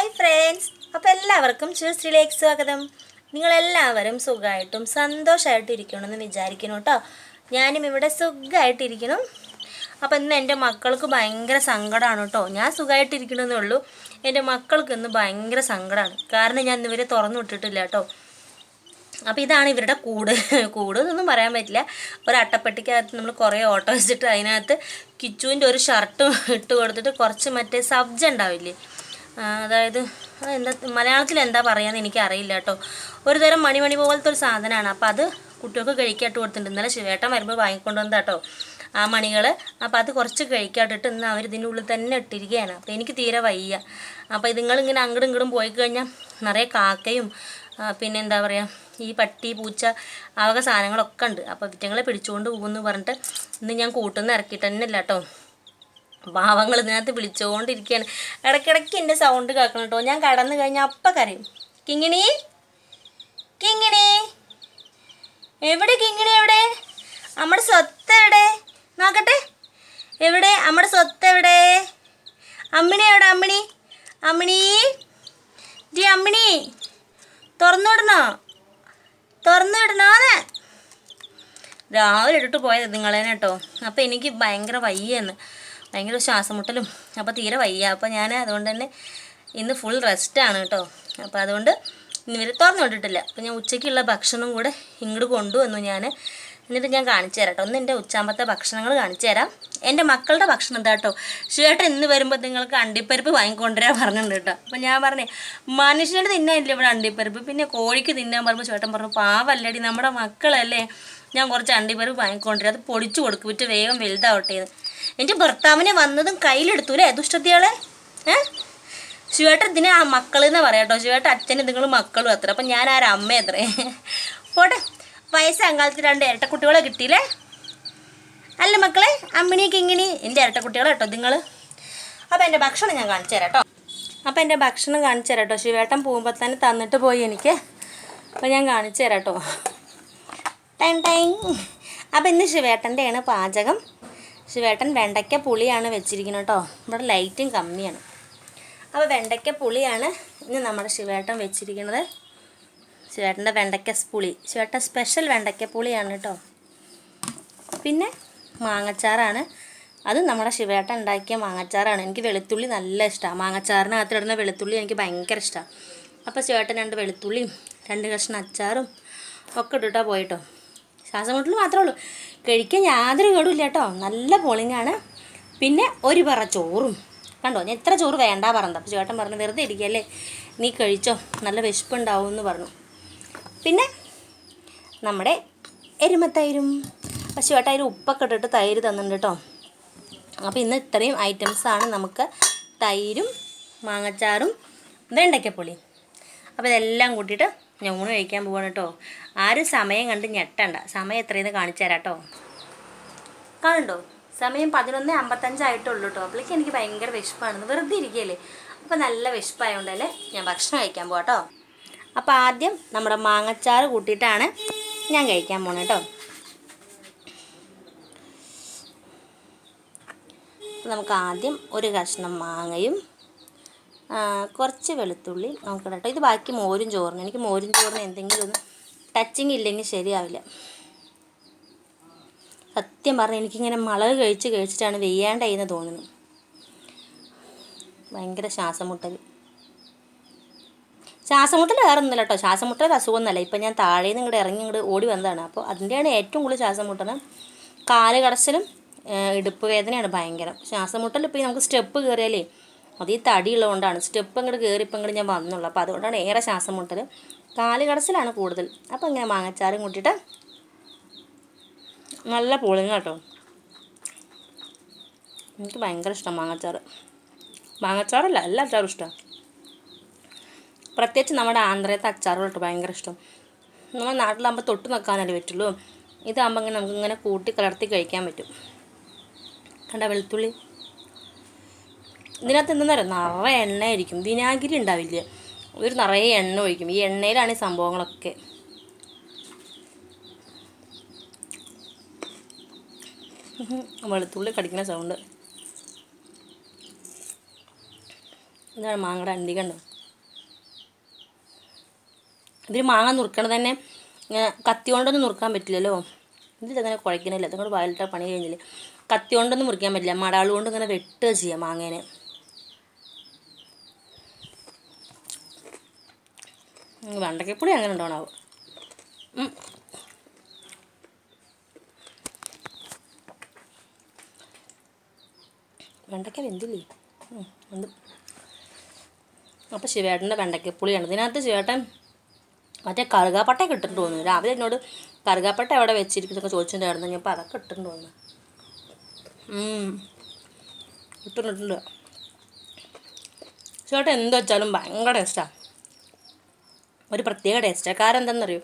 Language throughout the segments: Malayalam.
ഹായ് ഫ്രണ്ട്സ് അപ്പോൾ എല്ലാവർക്കും ചൂസ്റ്റിലേക്ക് സ്വാഗതം. നിങ്ങളെല്ലാവരും സുഖമായിട്ടും സന്തോഷമായിട്ടും ഇരിക്കണമെന്ന് വിചാരിക്കുന്നു കേട്ടോ. ഞാനും ഇവിടെ സുഖമായിട്ടിരിക്കണം അപ്പോൾ ഇന്ന് എന്റെ മക്കൾക്ക് ഭയങ്കര സങ്കടമാണ് കേട്ടോ. ഞാൻ സുഖമായിട്ടിരിക്കണമെന്നേ ഉള്ളൂ. എന്റെ മക്കൾക്ക് ഇന്ന് ഭയങ്കര സങ്കടമാണ്. കാരണം ഞാൻ ഇവരെ തുറന്നു വിട്ടിട്ടില്ല കേട്ടോ. അപ്പോൾ ഇതാണ് ഇവരുടെ കൂട്. കൂട് എന്നൊന്നും പറയാൻ പറ്റില്ല. ഒരു അട്ടപ്പെട്ടിക്കകത്ത് നമ്മൾ കുറേ ഓട്ടോ വെച്ചിട്ട് അതിനകത്ത് കിച്ചുവിന്റെ ഒരു ഷർട്ട് ഇട്ട് കൊടുത്തിട്ട് കുറച്ച് മറ്റേ സബ്ജ ഉണ്ടാവില്ലേ? അതായത് എന്താ മലയാളത്തിൽ എന്താ പറയാന്ന് എനിക്ക് അറിയില്ല കേട്ടോ. ഒരു തരം മണിമണി പോലത്തെ ഒരു സാധനമാണ്. അപ്പോൾ അത് കുട്ടികൾക്ക് കഴിക്കാട്ട് കൊടുത്തിട്ടുണ്ട്. ഇന്നലെ ശിവേട്ടൻ വരുമ്പോൾ വാങ്ങിക്കൊണ്ട് വന്നതാ കേട്ടോ ആ മണികൾ അപ്പോൾ അത് കുറച്ച് കഴിക്കാട്ടിട്ട് ഇന്ന് അവർ ഇതിന്റെ ഉള്ളിൽ തന്നെ ഇട്ടിരിക്കുകയാണ്. അപ്പോൾ എനിക്ക് തീരെ വയ്യ. അപ്പോൾ ഇതുങ്ങളിങ്ങനെ അങ്ങോട്ടും ഇങ്ങോട്ടും പോയി കഴിഞ്ഞാൽ നിറയെ കാക്കയും പിന്നെ എന്താ പറയുക ഈ പട്ടി പൂച്ച ആ വക സാധനങ്ങളൊക്കെ ഉണ്ട്. അപ്പോൾ വിറ്റങ്ങളെ പിടിച്ചുകൊണ്ട് പോകുമെന്ന് പറഞ്ഞിട്ട് ഇന്ന് ഞാൻ കൂട്ടുന്ന ഇറക്കിയിട്ട് തന്നെ ഇല്ല കേട്ടോ. പാവങ്ങൾ ഇതിനകത്ത് വിളിച്ചുകൊണ്ടിരിക്കുകയാണ് ഇടയ്ക്കിടയ്ക്ക് എന്റെ സൗണ്ട് കേൾക്കണം കേട്ടോ. ഞാൻ കടന്നു കഴിഞ്ഞാൽ അപ്പം കരയും. കിങ്ങിണി? കിങ്ങിണി? എവിടെ കിങ്ങിണി എവിടെ നമ്മുടെ സ്വത്ത് എവിടെ? നോക്കട്ടെ. എവിടെ? നമ്മുടെ സ്വത്ത് എവിടെ? അമ്മിണി എവിടെ? അമ്മിണി? അമ്മിണി? ജി അമ്മിണി. തുറന്നു വിടണോ? തുറന്നു വിടണോന്ന്? രാവിലെ ഇട്ടിട്ട് പോയത് നിങ്ങളേനെ കേട്ടോ. അപ്പോൾ എനിക്ക് ഭയങ്കര വയ്യെന്ന്. ഭയങ്കര ശ്വാസം മുട്ടലും അപ്പോൾ തീരെ വയ്യ. അപ്പോൾ ഞാൻ അതുകൊണ്ട് തന്നെ ഇന്ന് ഫുൾ റെസ്റ്റാണ് കേട്ടോ. അപ്പോൾ അതുകൊണ്ട് ഇവർ തുറന്നു വിട്ടിട്ടില്ല അപ്പോൾ ഞാൻ ഉച്ചയ്ക്കുള്ള ഭക്ഷണം കൂടെ ഇങ്ങോട്ട് കൊണ്ടുവന്നു ഞാൻ എന്നിട്ട് ഞാൻ കാണിച്ചു തരാം കേട്ടോ. ഒന്ന് എന്റെ ഉച്ചാമ്പത്തെ ഭക്ഷണങ്ങൾ കാണിച്ചു തരാം. എന്റെ മക്കളുടെ ഭക്ഷണം എന്താ കേട്ടോ? ചേട്ടൻ ഇന്ന് വരുമ്പോൾ നിങ്ങൾക്ക് അണ്ടിപ്പരിപ്പ് വാങ്ങിക്കൊണ്ടുവരാൻ പറഞ്ഞിട്ടുണ്ട് കേട്ടോ. അപ്പോൾ ഞാൻ പറഞ്ഞേ മനുഷ്യന് തിന്നാനില്ല ഇവിടെ അണ്ടിപ്പരിപ്പ്? പിന്നെ കോഴിക്ക് തിന്നാൻ പറയുമ്പോൾ ചേട്ടൻ പറഞ്ഞു പാവല്ലടി നമ്മുടെ മക്കളല്ലേ? ഞാൻ കുറച്ച് അണ്ടിപ്പരിപ്പ് വാങ്ങിക്കൊണ്ടുവരാം. അത് പൊടിച്ചു കൊടുക്കും. വിറ്റ് വേഗം വലുതാവട്ടെ എന്റെ ഭർത്താവിനെ വന്നതും കയ്യിലെടുത്തൂലേ ദുഷ്ടത്തിയാളെ? ഏ? ശിവേട്ട ഇതിന് ആ മക്കൾ എന്ന് പറയാം കേട്ടോ ശിവേട്ട അച്ഛൻ നിങ്ങൾ മക്കളും അത്ര. അപ്പം ഞാൻ ആരും അമ്മ അത്രേ. പോട്ടെ. വയസ്സ് അങ്കാലത്ത് രണ്ട് ഇരട്ടക്കുട്ടികളെ കിട്ടിയില്ലേ? അല്ല മക്കളെ അമ്മിനിയൊക്കെ ഇങ്ങനെ എന്റെ ഇരട്ടക്കുട്ടികളെ കേട്ടോ നിങ്ങൾ അപ്പോൾ എന്റെ ഭക്ഷണം ഞാൻ കാണിച്ചു തരാം കേട്ടോ അപ്പോൾ എന്റെ ഭക്ഷണം കാണിച്ചു തരാം കേട്ടോ ശിവേട്ടൻ പോകുമ്പോൾ തന്നെ തന്നിട്ട് പോയി എനിക്ക്. അപ്പോൾ ഞാൻ കാണിച്ചു തരാം കേട്ടോ ടൈം ടൈം. അപ്പോൾ ഇന്ന് ശിവേട്ടന്റെയാണ് പാചകം. ശിവേട്ടൻ വെണ്ടയ്ക്ക പുളിയാണ് വെച്ചിരിക്കുന്നത് കേട്ടോ. ഇവിടെ ലൈറ്റും കമ്മിയാണ്. അപ്പോൾ വെണ്ടയ്ക്ക പുളിയാണ് ഇന്ന് നമ്മുടെ ശിവേട്ടൻ വെച്ചിരിക്കുന്നത്. ശിവേട്ടന്റെ വെണ്ടയ്ക്ക പുളി. ശിവേട്ടൻ സ്പെഷ്യൽ വെണ്ടയ്ക്ക പുളിയാണ് കേട്ടോ. പിന്നെ മാങ്ങച്ചാറാണ്. അത് നമ്മുടെ ശിവേട്ടൻ ഉണ്ടാക്കിയ മാങ്ങച്ചാറാണ്. എനിക്ക് വെളുത്തുള്ളി നല്ല ഇഷ്ടമാണ് മാങ്ങച്ചാറിനകത്ത് ഇടുന്ന വെളുത്തുള്ളി എനിക്ക് ഭയങ്കര ഇഷ്ടമാണ് അപ്പോൾ ശിവേട്ടൻ രണ്ട് വെളുത്തുള്ളിയും രണ്ട് കഷ്ണം അച്ചാറും ഒക്കെ ഇട്ടിട്ടാണ് പോയിട്ടോ. ശ്വാസം മുട്ടൽ മാത്രമേ ഉള്ളൂ. കഴിക്കാൻ യാതൊരു കേടുമില്ല കേട്ടോ. നല്ല പോളിങ്ങാണ് പിന്നെ ഒരു പറ ചോറും. കണ്ടോ? ഞാൻ ഇത്ര ചോറ് വേണ്ട പറഞ്ഞത്. അപ്പോൾ ചേട്ടൻ പറഞ്ഞു വെറുതെ ഇരിക്കുകയല്ലേ നീ കഴിച്ചോ? നല്ല വിശപ്പുണ്ടാവും എന്ന് പറഞ്ഞു. പിന്നെ നമ്മുടെ എരുമത്തൈരും. ചേട്ടാ അതിൽ ഉപ്പൊക്കെ ഇട്ടിട്ട് തൈര് തന്നിട്ടുണ്ട് കേട്ടോ. അപ്പോൾ ഇന്ന് ഇത്രയും ഐറ്റംസാണ് നമുക്ക് തൈരും മാങ്ങച്ചാറും വെണ്ടയ്ക്കപ്പൊളി അപ്പോൾ ഇതെല്ലാം കൂട്ടിയിട്ട് ഞാൻ ഊണ് കഴിക്കാൻ പോവാണ് കേട്ടോ ആരും സമയം കണ്ട് ഞെട്ടണ്ട. സമയം എത്രയെന്ന് കാണിച്ചു തരാം കേട്ടോ കാണണ്ടോ സമയം പതിനൊന്ന് അമ്പത്തഞ്ചായിട്ടുള്ളൂ കേട്ടോ അപ്പോൾ എനിക്ക് ഭയങ്കര വിഷപ്പാണെന്ന് വെറുതെ ഇരിക്കുകയല്ലേ അപ്പോൾ നല്ല വിശപ്പായതുകൊണ്ടല്ലേ ഞാൻ ഭക്ഷണം കഴിക്കാൻ പോകാം കേട്ടോ അപ്പോൾ ആദ്യം നമ്മുടെ മാങ്ങച്ചാറ് കൂട്ടിയിട്ടാണ് ഞാൻ കഴിക്കാൻ പോണത് കേട്ടോ നമുക്ക് ആദ്യം ഒരു കഷ്ണം മാങ്ങയും കുറച്ച് വെളുത്തുള്ളി നമുക്ക് കേട്ടോ. ഇത് ബാക്കി മോരും ചോറിന്. എനിക്ക് മോരും ചോറിന് എന്തെങ്കിലും ഒന്ന് ടച്ചിങ് ഇല്ലെങ്കിൽ ശരിയാവില്ല. സത്യം പറഞ്ഞാൽ എനിക്കിങ്ങനെ മുളക് കഴിച്ച് കഴിച്ചിട്ടാണ് വെയ്യാണ്ടായിന്ന് തോന്നുന്നു ഭയങ്കര ശ്വാസം മുട്ടൽ ശ്വാസം മുട്ടൽ വേറെ ഒന്നുമില്ല കേട്ടോ. ശ്വാസം മുട്ടൽ അസുഖമൊന്നുമല്ല. ഇപ്പം ഞാൻ താഴെ നിന്ന് ഇങ്ങോട്ട് ഇറങ്ങി ഇങ്ങോട്ട് ഓടി വന്നതാണ്. അപ്പോൾ അതിന്റെയാണ് ഏറ്റവും കൂടുതൽ ശ്വാസം മുട്ടൽ കാൽ കടച്ചിലും ഇടുപ്പ് വേദനയാണ് ഭയങ്കരം. ശ്വാസം മുട്ടൽ ഇപ്പോൾ നമുക്ക് സ്റ്റെപ്പ് കയറിയാലേ അത് തടിയുള്ളതുകൊണ്ടാണ്. സ്റ്റെപ്പ് അങ്ങോട്ട് കയറി ഇപ്പം ഇങ്ങോട്ട് ഞാൻ വന്നുള്ളൂ. അപ്പോൾ അതുകൊണ്ടാണ് ഏറെ ശ്വാസം മുട്ടൽ കാൽ കടച്ചിലാണ് കൂടുതൽ. അപ്പോൾ ഇങ്ങനെ മാങ്ങച്ചാറും കൂട്ടിയിട്ട് നല്ല പൊളിങ്ങ കേട്ടോ. എനിക്ക് ഭയങ്കര ഇഷ്ടം മാങ്ങച്ചാറ്. മാങ്ങച്ചാറല്ല എല്ലാ അച്ചാറും ഇഷ്ടമാണ് പ്രത്യേകിച്ച് നമ്മുടെ ആന്ധ്രയത്തെ അച്ചാറുകൾ കേട്ടോ ഭയങ്കര ഇഷ്ടം. നമ്മുടെ നാട്ടിലാകുമ്പോൾ തൊട്ട് നിൽക്കാനല്ലേ പറ്റുള്ളൂ. ഇതാകുമ്പോൾ ഇങ്ങനെ നമുക്ക് ഇങ്ങനെ കൂട്ടി കലർത്തി കഴിക്കാൻ പറ്റും. കണ്ട വെളുത്തുള്ളി? ഇതിനകത്ത് എന്താണെന്നറിയോ നിറയെ എണ്ണയായിരിക്കും. വിനാഗിരി ഉണ്ടാവില്ല? ഒരു നിറയെ എണ്ണ ഒഴിക്കും. ഈ എണ്ണയിലാണ് ഈ സംഭവങ്ങളൊക്കെ. വെളുത്തുള്ളി കടിക്കുന്ന സൗണ്ട് ഇതാണ് മാങ്ങയുടെ അണ്ടി കണ്ടോ? ഇതിൽ മാങ്ങ നുറുക്കണത് തന്നെ ഇങ്ങനെ കത്തി കൊണ്ടൊന്നും നുറുക്കാൻ പറ്റില്ലല്ലോ. ഇതിലങ്ങനെ കുഴക്കണില്ല. അതുകൊണ്ട് വയലിട്ട പണി കഴിഞ്ഞില്ല? കത്തി കൊണ്ടൊന്നും മുറിക്കാൻ പറ്റില്ല. മടാൾ കൊണ്ട് ഇങ്ങനെ വെട്ടുക ചെയ്യാം മാങ്ങേനെ. ഉം, വെണ്ടയ്ക്കപ്പുളി അങ്ങനെ ഉണ്ടാവണാവും. വെണ്ടയ്ക്ക ഉം, ഉണ്ട് അപ്പോൾ ശിവേട്ടന്റെ വെണ്ടയ്ക്കപ്പുളിയാണ് ഇതിനകത്ത് ശിവേട്ടൻ മറ്റേ കറുകാപ്പട്ട കിട്ടുന്നു തോന്നുന്നു. രാവിലെ എന്നോട് കറുകാപ്പട്ട എവിടെ വെച്ചിരിക്കുന്നൊക്കെ ചോദിച്ചിട്ടുണ്ടായിരുന്നു ഞാൻ അപ്പോൾ അതൊക്കെ ഇട്ടുണ്ട് തോന്നുന്നു. ഇട്ടിട്ടുണ്ട്. ചേട്ടൻ എന്ത് വെച്ചാലും ഭയങ്കര ടേസ്റ്റാണ് ഒരു പ്രത്യേക ടേസ്റ്റാണ് കാരണം എന്താണെന്നറിയോ?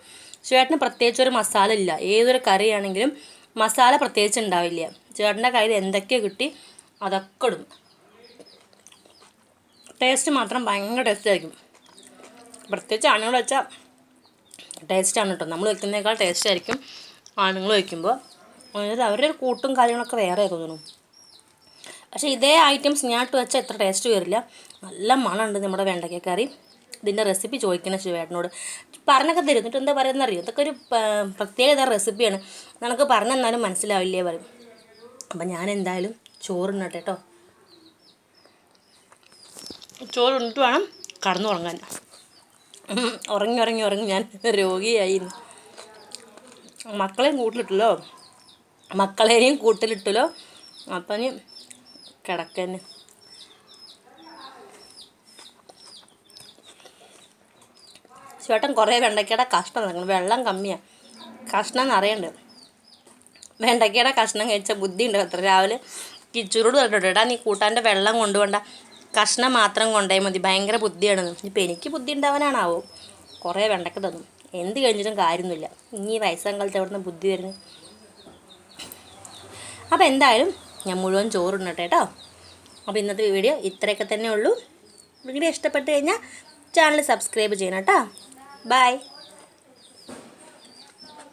ചേട്ടന് പ്രത്യേകിച്ച് ഒരു മസാല ഇല്ല. ഏതൊരു കറിയാണെങ്കിലും മസാല പ്രത്യേകിച്ച് ഉണ്ടാവില്ല. ചേട്ടന്റെ കയ്യിൽ എന്തൊക്കെ കിട്ടി അതൊക്കെ ഇടും. ടേസ്റ്റ് മാത്രം ഭയങ്കര ടേസ്റ്റ് ആയിരിക്കും. പ്രത്യേകിച്ച് ആണുങ്ങൾ വെച്ചാൽ ടേസ്റ്റാണ് കേട്ടോ നമ്മൾ വെക്കുന്നതിനേക്കാൾ ടേസ്റ്റ് ആയിരിക്കും ആണുങ്ങൾ വയ്ക്കുമ്പോൾ അതായത് അവരുടെ കൂട്ടും കാര്യങ്ങളൊക്കെ വേറെ തോന്നുന്നു. പക്ഷേ ഇതേ ഐറ്റംസ് ഞാൻ ഇട്ട് വെച്ചാൽ എത്ര ടേസ്റ്റ് വരില്ല. നല്ല മണമുണ്ട് നമ്മുടെ വെണ്ടയ്ക്ക കറി. ഇതിന്റെ റെസിപ്പി ചോദിക്കണം ശിവേട്ടനോട്. പറഞ്ഞൊക്കെ തരും. എന്നിട്ട് എന്താ പറയുന്നത് അറിയോ ഇതൊക്കെ ഒരു പ്രത്യേകത റെസിപ്പിയാണ് നമുക്ക് പറഞ്ഞെന്നാലും മനസ്സിലാവില്ലേ പറയും. അപ്പം ഞാൻ എന്തായാലും ചോറുണ്ണട്ടെ കേട്ടോ ചോറ് ഉണ്ടിട്ട് വേണം കടന്നുറങ്ങാൻ. ഉറങ്ങി ഉറങ്ങി ഉറങ്ങി ഞാൻ രോഗിയായി മക്കളെയും കൂട്ടിലിട്ടല്ലോ. മക്കളെയും കൂട്ടിലിട്ടല്ലോ. അപ്പം കിടക്കന്നെ. ചേട്ടൻ കുറേ വെണ്ടയ്ക്കയുടെ കഷ്ണം നിൽക്കണം വെള്ളം കമ്മിയാണ് കഷ്ണം നിറയുണ്ട് വെണ്ടയ്ക്കയുടെ കഷ്ണം കഴിച്ച ബുദ്ധി ഉണ്ട് അത്ര. രാവിലെ കിച്ചൂരോട് പറഞ്ഞിട്ട് എടാ നീ കൂട്ടാന്റെ വെള്ളം കൊണ്ടുപോണ്ട. കഷ്ണം മാത്രം കൊണ്ടേ മതി. ഭയങ്കര ബുദ്ധിയാണെന്ന് ഇപ്പം എനിക്ക് ബുദ്ധി ഉണ്ടാവാനാണാവോ കുറേ വെണ്ടയ്ക്ക തന്നു. എന്ത് കഴിഞ്ഞിട്ടും കാര്യമൊന്നുമില്ല. ഇനി വയസ്സാം കാലത്ത് എവിടെ നിന്ന് ബുദ്ധി വരുന്നത് അപ്പോൾ എന്തായാലും ഞാൻ മുഴുവൻ ചോറുണ്ണട്ടെ കേട്ടോ. അപ്പോൾ ഇന്നത്തെ വീഡിയോ ഇത്രയൊക്കെ തന്നെ ഉള്ളൂ വീഡിയോ ഇഷ്ടപ്പെട്ട് കഴിഞ്ഞാൽ ചാനൽ സബ്സ്ക്രൈബ് ചെയ്യണം കേട്ടോ. Bye!